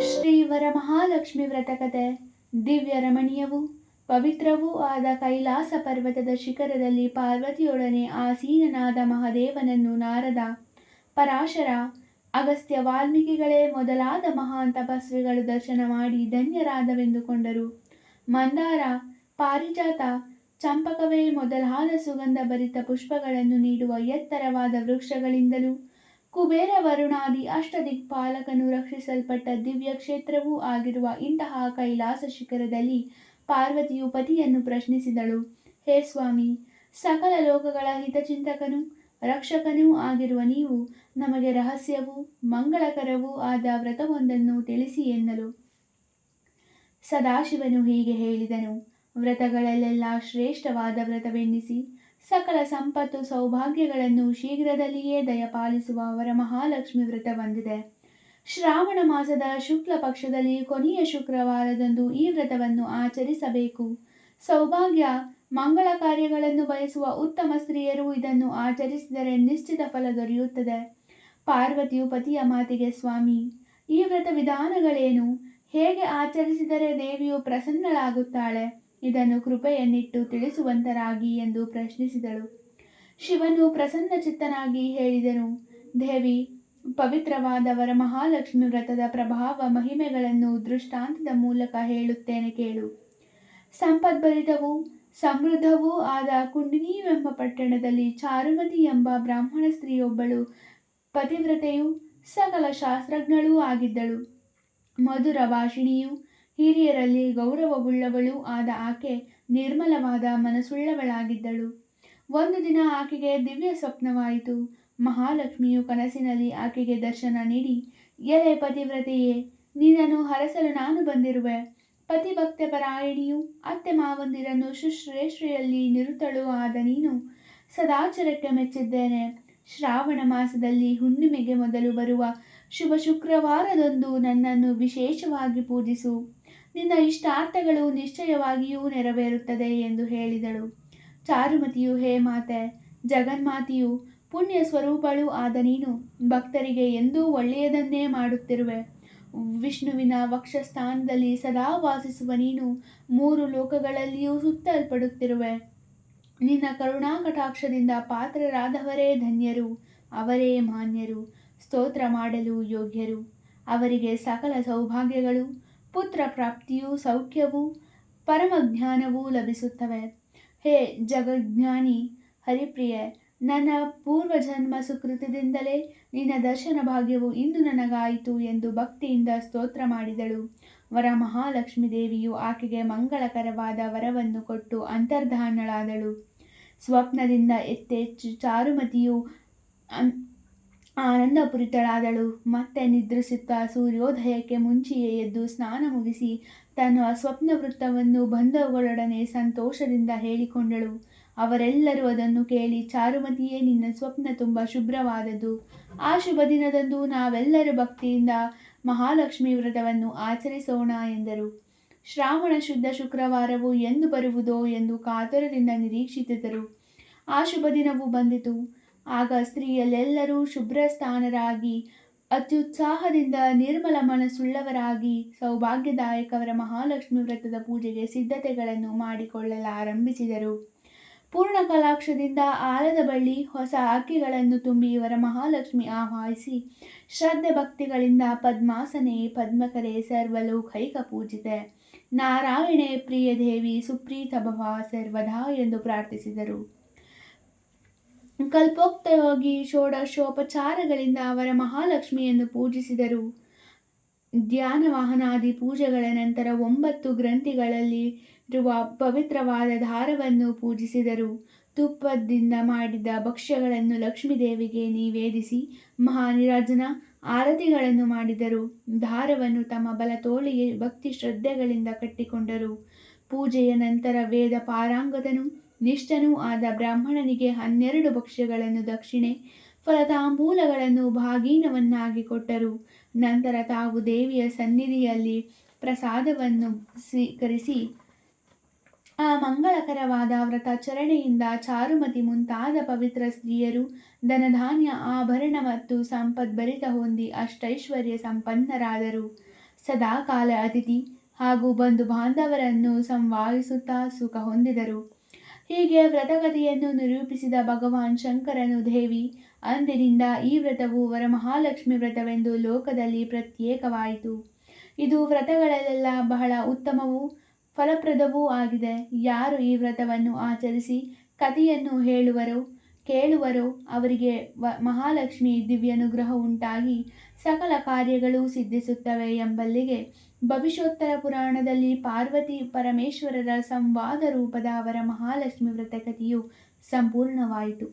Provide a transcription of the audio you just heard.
ಶ್ರೀ ವರಮಹಾಲಕ್ಷ್ಮಿ ವ್ರತಕತೆ ದಿವ್ಯ ರಮಣೀಯವೂ, ಪವಿತ್ರವೂ ಆದ ಕೈಲಾಸ ಪರ್ವತದ ಶಿಖರದಲ್ಲಿ ಪಾರ್ವತಿಯೊಡನೆ ಆಸೀನನಾದ ಮಹಾದೇವನನ್ನು ನಾರದ ಪರಾಶರ, ಅಗಸ್ತ್ಯ ವಾಲ್ಮೀಕಿಗಳೇ ಮೊದಲಾದ ಮಹಾನ್ ತಪಸ್ವಿಗಳು ದರ್ಶನ ಮಾಡಿ ಧನ್ಯರಾದವೆಂದುಕೊಂಡರು. ಮಂದಾರ, ಪಾರಿಜಾತ, ಚಂಪಕವೇ ಮೊದಲಾದ ಸುಗಂಧ ಭರಿತ ಪುಷ್ಪಗಳನ್ನು ನೀಡುವ ಎತ್ತರವಾದ ವೃಕ್ಷಗಳಿಂದಲೂ ಕುಬೇರ ವರುಣಾದಿ ಅಷ್ಟದಿಕ್ಪಾಲಕನು ರಕ್ಷಿಸಲ್ಪಟ್ಟ ದಿವ್ಯ ಕ್ಷೇತ್ರವೂ ಆಗಿರುವ ಇಂತಹ ಕೈಲಾಸ ಶಿಖರದಲ್ಲಿ ಪಾರ್ವತಿಯು ಪತಿಯನ್ನು ಪ್ರಶ್ನಿಸಿದಳು. ಹೇ ಸ್ವಾಮಿ, ಸಕಲ ಲೋಕಗಳ ಹಿತಚಿಂತಕನೂ ರಕ್ಷಕನೂ ಆಗಿರುವ ನೀವು ನಮಗೆ ರಹಸ್ಯವೂ ಮಂಗಳಕರವೂ ಆದ ವ್ರತವೊಂದನ್ನು ತಿಳಿಸಿ ಎನ್ನಲು. ಸದಾಶಿವನು ಹೀಗೆ ಹೇಳಿದನು. ವ್ರತಗಳಲ್ಲೆಲ್ಲ ಶ್ರೇಷ್ಠವಾದ ವ್ರತವೆನ್ನಿಸಿ ಸಕಲ ಸಂಪತ್ತು ಸೌಭಾಗ್ಯಗಳನ್ನು ಶೀಘ್ರದಲ್ಲಿಯೇ ದಯಪಾಲಿಸುವ ಅವರ ಮಹಾಲಕ್ಷ್ಮಿ ವ್ರತ ಬಂದಿದೆ. ಶ್ರಾವಣ ಮಾಸದ ಶುಕ್ಲ ಪಕ್ಷದಲ್ಲಿ ಕೊನೆಯ ಶುಕ್ರವಾರದಂದು ಈ ವ್ರತವನ್ನು ಆಚರಿಸಬೇಕು. ಸೌಭಾಗ್ಯ, ಮಂಗಳ ಕಾರ್ಯಗಳನ್ನು ಬಯಸುವ ಉತ್ತಮ ಸ್ತ್ರೀಯರು ಇದನ್ನು ಆಚರಿಸಿದರೆ ನಿಶ್ಚಿತ ಫಲ ದೊರೆಯುತ್ತದೆ. ಪಾರ್ವತಿಯು ಪತಿಯ ಮಾತಿಗೆ, ಸ್ವಾಮಿ, ಈ ವ್ರತ ವಿಧಾನಗಳೇನು? ಹೇಗೆ ಆಚರಿಸಿದರೆ ದೇವಿಯು ಪ್ರಸನ್ನಳಾಗುತ್ತಾಳೆ? ಇದನ್ನು ಕೃಪೆಯನ್ನಿಟ್ಟು ತಿಳಿಸುವಂತರಾಗಿ ಎಂದು ಪ್ರಶ್ನಿಸಿದಳು. ಶಿವನು ಪ್ರಸನ್ನಚಿತ್ತನಾಗಿ ಹೇಳಿದನು, ದೇವಿ, ಪವಿತ್ರವಾದವರ ಮಹಾಲಕ್ಷ್ಮಿ ವ್ರತದ ಪ್ರಭಾವ ಮಹಿಮೆಗಳನ್ನು ದೃಷ್ಟಾಂತದ ಮೂಲಕ ಹೇಳುತ್ತೇನೆ ಕೇಳು. ಸಂಪದ್ಭರಿತವೂ ಸಮೃದ್ಧವೂ ಆದ ಕುಂಡಿನೀವೆಂಬ ಪಟ್ಟಣದಲ್ಲಿ ಚಾರುಮತಿ ಎಂಬ ಬ್ರಾಹ್ಮಣ ಸ್ತ್ರೀಯೊಬ್ಬಳು ಪತಿವ್ರತೆಯೂ ಸಕಲ ಶಾಸ್ತ್ರಜ್ಞಳೂ ಆಗಿದ್ದಳು. ಮಧುರ ಭಾಷಿಣಿಯೂ ಹಿರಿಯರಲ್ಲಿ ಗೌರವವುಳ್ಳವಳೂ ಆದ ಆಕೆ ನಿರ್ಮಲವಾದ ಮನಸ್ಸುಳ್ಳವಳಾಗಿದ್ದಳು. ಒಂದು ದಿನ ಆಕೆಗೆ ದಿವ್ಯ ಸ್ವಪ್ನವಾಯಿತು. ಮಹಾಲಕ್ಷ್ಮಿಯು ಕನಸಿನಲ್ಲಿ ಆಕೆಗೆ ದರ್ಶನ ನೀಡಿ, ಎಲೆ ಪತಿವ್ರತೆಯೇ, ನಿನ್ನನ್ನು ಹರಸಲು ನಾನು ಬಂದಿರುವೆ. ಪತಿಭಕ್ತ ಪರಾಯಣಿಯು ಅತ್ತೆ ಮಾವಂದಿರನ್ನು ಶುಶ್ರೇಷ್ಠೆಯಲ್ಲಿ ನಿರುತಳು ಆದ ನೀನು ಸದಾಚಾರಕ್ಕೆ ಮೆಚ್ಚಿದ್ದೇನೆ. ಶ್ರಾವಣ ಮಾಸದಲ್ಲಿ ಹುಣ್ಣಿಮೆಗೆ ಮೊದಲು ಬರುವ ಶುಭ ಶುಕ್ರವಾರದಂದು ನನ್ನನ್ನು ವಿಶೇಷವಾಗಿ ಪೂಜಿಸು. ನಿನ್ನ ಇಷ್ಟಾರ್ಥಗಳು ನಿಶ್ಚಯವಾಗಿಯೂ ನೆರವೇರುತ್ತದೆ ಎಂದು ಹೇಳಿದಳು. ಚಾರುಮತಿಯು, ಹೇ ಮಾತೆ, ಜಗನ್ಮಾತೆಯು, ಪುಣ್ಯ ಸ್ವರೂಪಳು ಆದ ನೀನು, ಭಕ್ತರಿಗೆ ಎಂದೂ ಒಳ್ಳೆಯದನ್ನೇ ಮಾಡುತ್ತಿರುವೆ. ವಿಷ್ಣುವಿನ ವಕ್ಷಸ್ಥಾನದಲ್ಲಿ ಸದಾ ವಾಸಿಸುವ ನೀನು, ಮೂರು ಲೋಕಗಳಲ್ಲಿಯೂ ಸುತ್ತಲ್ಪಡುತ್ತಿರುವೆ. ನಿನ್ನ ಕರುಣಾ ಕಟಾಕ್ಷದಿಂದ ಪಾತ್ರರಾದವರೇ ಧನ್ಯರು, ಅವರೇ ಮಾನ್ಯರು, ಸ್ತೋತ್ರ ಮಾಡಲು ಯೋಗ್ಯರು. ಅವರಿಗೆ ಸಕಲ ಸೌಭಾಗ್ಯಗಳು ಪುತ್ರ ಪ್ರಾಪ್ತಿಯು ಸೌಖ್ಯವೂ ಪರಮಜ್ಞಾನವೂ ಲಭಿಸುತ್ತವೆ. ಹೇ ಜಗಜ್ಞಾನಿ ಹರಿಪ್ರಿಯ, ನನ್ನ ಪೂರ್ವಜನ್ಮ ಸುಕೃತದಿಂದಲೇ ನಿನ್ನ ದರ್ಶನ ಭಾಗ್ಯವು ಇಂದು ನನಗಾಯಿತು ಎಂದು ಭಕ್ತಿಯಿಂದ ಸ್ತೋತ್ರ ಮಾಡಿದಳು. ವರ ಮಹಾಲಕ್ಷ್ಮೀ ದೇವಿಯು ಆಕೆಗೆ ಮಂಗಳಕರವಾದ ವರವನ್ನು ಕೊಟ್ಟು ಅಂತರ್ಧಾನಳಾದಳು. ಸ್ವಪ್ನದಿಂದ ಎತ್ತೆ ಚಾರುಮತಿಯು ಆನಂದಪುರಿತಳಾದಳು. ಮತ್ತೆ ನಿದ್ರಿಸುತ್ತಾ ಸೂರ್ಯೋದಯಕ್ಕೆ ಮುಂಚೆಯೇ ಎದ್ದು ಸ್ನಾನ ಮುಗಿಸಿ ತನ್ನ ಸ್ವಪ್ನ ವೃತ್ತವನ್ನು ಬಂಧುಗಳೊಡನೆ ಸಂತೋಷದಿಂದ ಹೇಳಿಕೊಂಡಳು. ಅವರೆಲ್ಲರೂ ಅದನ್ನು ಕೇಳಿ, ಚಾರುಮತಿಯೇ, ನಿನ್ನ ಸ್ವಪ್ನ ತುಂಬ ಶುಭ್ರವಾದದ್ದು. ಆ ಶುಭ ದಿನದಂದು ನಾವೆಲ್ಲರೂ ಭಕ್ತಿಯಿಂದ ಮಹಾಲಕ್ಷ್ಮಿ ವ್ರತವನ್ನು ಆಚರಿಸೋಣ ಎಂದರು. ಶ್ರಾವಣ ಶುದ್ಧ ಶುಕ್ರವಾರವು ಎಂದು ಬರುವುದೋ ಎಂದು ಕಾತರದಿಂದ ನಿರೀಕ್ಷಿಸಿದರು. ಆ ಶುಭ ದಿನವೂ ಬಂದಿತು. ಆಗ ಸ್ತ್ರೀಯಲ್ಲೆಲ್ಲರೂ ಶುಭ್ರಸ್ಥಾನರಾಗಿ, ಅತ್ಯುತ್ಸಾಹದಿಂದ ನಿರ್ಮಲ ಮನಸ್ಸುಳ್ಳವರಾಗಿ, ಸೌಭಾಗ್ಯದಾಯಕವರ ಮಹಾಲಕ್ಷ್ಮಿ ವ್ರತದ ಪೂಜೆಗೆ ಸಿದ್ಧತೆಗಳನ್ನು ಮಾಡಿಕೊಳ್ಳಲಾರಂಭಿಸಿದರು. ಪೂರ್ಣ ಕಲಾಕ್ಷದಿಂದ ಆಲದ ಬಳ್ಳಿ, ಹೊಸ ಅಕ್ಕಿಗಳನ್ನು ತುಂಬಿ ಇವರ ಮಹಾಲಕ್ಷ್ಮಿ ಆಹ್ವಾನಿಸಿ ಶ್ರದ್ಧೆ ಭಕ್ತಿಗಳಿಂದ ಪದ್ಮಾಸನೆ, ಪದ್ಮಕರೆ ಸರ್ವಲೋಕೈಕ ಪೂಜಿತೆ. ನಾರಾಯಣೇ ಪ್ರಿಯ ದೇವಿ ಸುಪ್ರೀತ ಭವ ಸರ್ವದಾ ಎಂದು ಪ್ರಾರ್ಥಿಸಿದರು. ಕಲ್ಪೋಕ್ತವಾಗಿ ಷೋಡಶೋಪಚಾರಗಳಿಂದ ಅವರ ಮಹಾಲಕ್ಷ್ಮಿಯನ್ನು ಪೂಜಿಸಿದರು. ಧ್ಯಾನ ವಾಹನಾದಿ ಪೂಜೆಗಳ ನಂತರ ಒಂಬತ್ತು ಗ್ರಂಥಿಗಳಲ್ಲಿರುವ ಪವಿತ್ರವಾದ ದಾರವನ್ನು ಪೂಜಿಸಿದರು. ತುಪ್ಪದಿಂದ ಮಾಡಿದ ಭಕ್ಷ್ಯಗಳನ್ನು ಲಕ್ಷ್ಮೀದೇವಿಗೆ ನಿವೇದಿಸಿ ಮಹಾನಿರಾಜನ ಆರತಿಗಳನ್ನು ಮಾಡಿದರು. ದಾರವನ್ನು ತಮ್ಮ ಬಲತೋಳಿಗೆ ಭಕ್ತಿ ಶ್ರದ್ಧೆಗಳಿಂದ ಕಟ್ಟಿಕೊಂಡರು. ಪೂಜೆಯ ನಂತರ ವೇದ ಪಾರಾಂಗತನು ನಿಷ್ಠನೂ ಆದ ಬ್ರಾಹ್ಮಣನಿಗೆ ಹನ್ನೆರಡು ಭಕ್ಷ್ಯಗಳನ್ನು ದಕ್ಷಿಣೆ, ಫಲತಾಂಬೂಲಗಳನ್ನು ಭಾಗೀನವನ್ನಾಗಿ ಕೊಟ್ಟರು. ನಂತರ ತಾವು ದೇವಿಯ ಸನ್ನಿಧಿಯಲ್ಲಿ ಪ್ರಸಾದವನ್ನು ಸ್ವೀಕರಿಸಿ, ಆ ಮಂಗಳಕರವಾದ ವ್ರತಾಚರಣೆಯಿಂದ ಚಾರುಮತಿ ಮುಂತಾದ ಪವಿತ್ರ ಸ್ತ್ರೀಯರು ಧನಧಾನ್ಯ, ಆಭರಣ ಮತ್ತು ಸಂಪದ್ಭರಿತ ಹೊಂದಿ ಅಷ್ಟೈಶ್ವರ್ಯ ಸಂಪನ್ನರಾದರು. ಸದಾಕಾಲ ಅತಿಥಿ ಹಾಗೂ ಬಂಧು ಬಾಂಧವರನ್ನು ಸಂವಾದಿಸುತ್ತಾ ಸುಖ ಹೊಂದಿದರು. ಹೀಗೆ ವ್ರತಗತಿಯನ್ನು ನಿರೂಪಿಸಿದ ಭಗವಾನ್ ಶಂಕರನು ದೇವಿ, ಅಂದಿನಿಂದ ಈ ವ್ರತವು ವರಮಹಾಲಕ್ಷ್ಮಿ ವ್ರತವೆಂದು ಲೋಕದಲ್ಲಿ ಪ್ರತ್ಯೇಕವಾಯಿತು. ಇದು ವ್ರತಗಳಲ್ಲೆಲ್ಲ ಬಹಳ ಉತ್ತಮವೂ ಫಲಪ್ರದವೂ ಆಗಿದೆ. ಯಾರು ಈ ವ್ರತವನ್ನು ಆಚರಿಸಿ ಕಥೆಯನ್ನು ಹೇಳುವರೋ, ಕೇಳುವರೋ, ಅವರಿಗೆ ವ, ಮಹಾಲಕ್ಷ್ಮಿ ದಿವ್ಯಾನುಗ್ರಹ ಉಂಟಾಗಿ ಸಕಲ ಕಾರ್ಯಗಳು ಸಿದ್ಧಿಸುತ್ತವೆ ಎಂಬಲ್ಲಿಗೆ ಭವಿಷ್ಯೋತ್ತರ ಪುರಾಣದಲ್ಲಿ ಪಾರ್ವತಿ ಪರಮೇಶ್ವರರ ಸಂವಾದ ರೂಪದ ಅವರ ಮಹಾಲಕ್ಷ್ಮಿ ವ್ರತ ಕಥೆಯು ಸಂಪೂರ್ಣವಾಯಿತು.